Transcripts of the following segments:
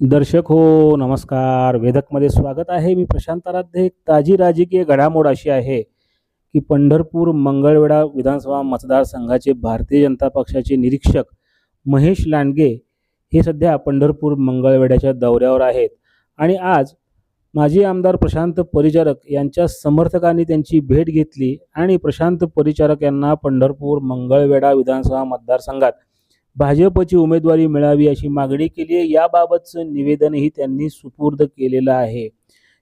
दर्शक हो नमस्कार. वेदकमध्ये स्वागत आहे. मी प्रशांत आराध्य. एक ताजी राजकीय घडामोड अशी आहे की पंढरपूर मंगळवेढा विधानसभा मतदारसंघाचे भारतीय जनता पक्षाचे निरीक्षक महेश लांडगे हे सध्या पंढरपूर मंगळवेढ्याच्या दौऱ्यावर आहेत. आणि आज माजी आमदार प्रशांत परिचारक यांच्या समर्थकांनी त्यांची भेट घेतली आणि प्रशांत परिचारक यांना पंढरपूर मंगळवेढा विधानसभा मतदारसंघात भाजपची उमेदवारी मिळावी अशी मागणी केली आहे. याबाबतचं निवेदनही त्यांनी सुपूर्द केलेलं आहे.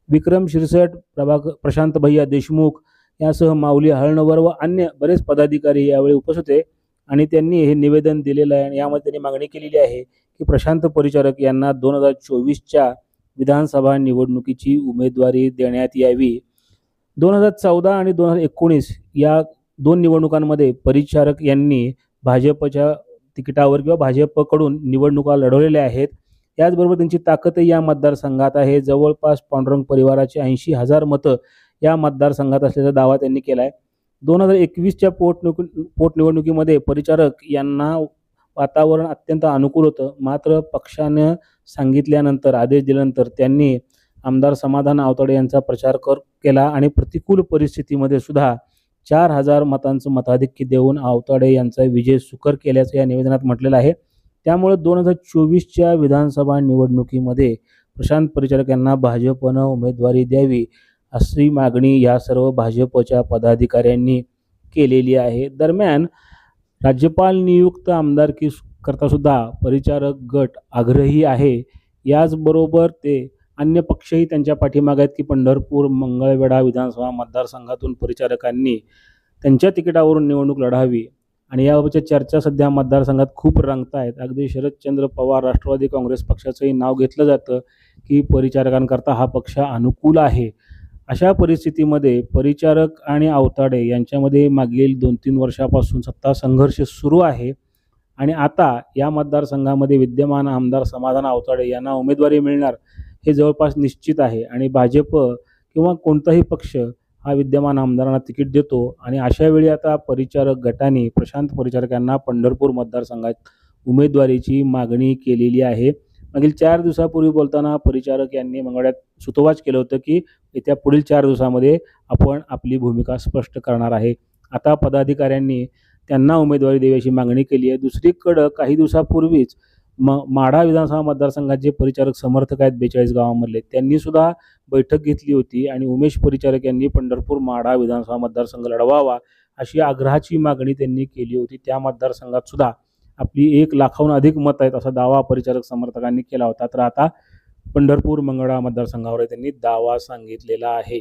विक्रम शिरसट प्रभाकर प्रशांत भैया देशमुख यासह माऊली हळणवर व अन्य बरेच पदाधिकारी यावेळी उपस्थित होते आणि त्यांनी हे निवेदन दिलेलं आहे आणि यामध्ये त्यांनी मागणी केलेली आहे की प्रशांत परिचारक यांना दोन हजार चोवीसच्या विधानसभा निवडणुकीची उमेदवारी देण्यात यावी. दोन हजार चौदा आणि दोन हजार एकोणीस या दोन निवडणुकांमध्ये परिचारक यांनी भाजपच्या तिकिटावर किंवा भाजपकडून निवडणुका लढवलेल्या आहेत. याचबरोबर त्यांची ताकदही या मतदारसंघात आहे. जवळपास पांडुरंग परिवाराची ऐंशी हजार मतं या मतदारसंघात असल्याचा दावा त्यांनी केला आहे दोन हजार एकवीसच्या पोटनिवडणुकी पोटनिवडणुकीमध्ये परिचारक यांना वातावरण अत्यंत अनुकूल होतं. मात्र पक्षानं सांगितल्यानंतर आदेश दिल्यानंतर त्यांनी आमदार समाधान आवताडे यांचा प्रचार कर केला आणि प्रतिकूल परिस्थितीमध्ये सुद्धा चार हजार मतांचं मताधिक्य देऊन आवताडे यांचा विजय सुकर केल्याचं या निवेदनात म्हटलेलं आहे. त्यामुळे दोन हजार चोवीसच्या विधानसभा निवडणुकीमध्ये प्रशांत परिचारक यांना भाजपनं उमेदवारी द्यावी अशी मागणी या सर्व भाजपच्या पदाधिकाऱ्यांनी केलेली आहे. दरम्यान राज्यपाल नियुक्त आमदारकी करता सुद्धा परिचारक गट आग्रही आहे. याचबरोबर ते अन्य पक्षही त्यांच्या पाठीमागे आहेत की पंढरपूर मंगळवेढा विधानसभा मतदारसंघातून परिचारकांनी त्यांच्या तिकिटावरून निवडणूक लढावी आणि याबाबतच्या चर्चा सध्या मतदारसंघात खूप रंगत आहेत. अगदी शरदचंद्र पवार राष्ट्रवादी काँग्रेस पक्षाचंही नाव घेतलं जातं की परिचारकांकरता हा पक्ष अनुकूल आहे. अशा परिस्थितीमध्ये परिचारक आणि आवताडे यांच्यामध्ये मागील दोन तीन वर्षापासून सत्ता संघर्ष सुरू आहे आणि आता या मतदारसंघामध्ये विद्यमान आमदार समाधान आवताडे यांना उमेदवारी मिळणार हे जवळपास निश्चित आहे. आणि भाजप किंवा कोणताही पक्ष हा विद्यमान आमदारांना तिकीट देतो. आणि अशा वेळी आता परिचारक गटाने प्रशांत परिचारकांना पंढरपूर मतदारसंघात उमेदवारीची मागणी केलेली आहे. मागील चार दिवसापूर्वी बोलताना परिचारक यांनी मंगळ्यात सुतोवाच केलं होतं की येत्या पुढील चार दिवसामध्ये आपण आपली भूमिका स्पष्ट करणार आहे. आता पदाधिकाऱ्यांनी त्यांना उमेदवारी देण्याची मागणी केली आहे. दुसरीकडं काही दिवसापूर्वीच म माढा विधानसभा मतदारसंघात जे परिचारक समर्थक आहेत बेचाळीस गावामधले त्यांनी सुद्धा बैठक घेतली होती आणि उमेश परिचारक यांनी पंढरपूर माढा विधानसभा मतदारसंघ लढवावा अशी आग्रहाची मागणी त्यांनी केली होती. त्या मतदारसंघात सुद्धा आपली एक लाखाहून अधिक मत आहेत असा दावा परिचारक समर्थकांनी केला होता. तर आता पंढरपूर मंगळा मतदारसंघावर त्यांनी दावा सांगितलेला आहे.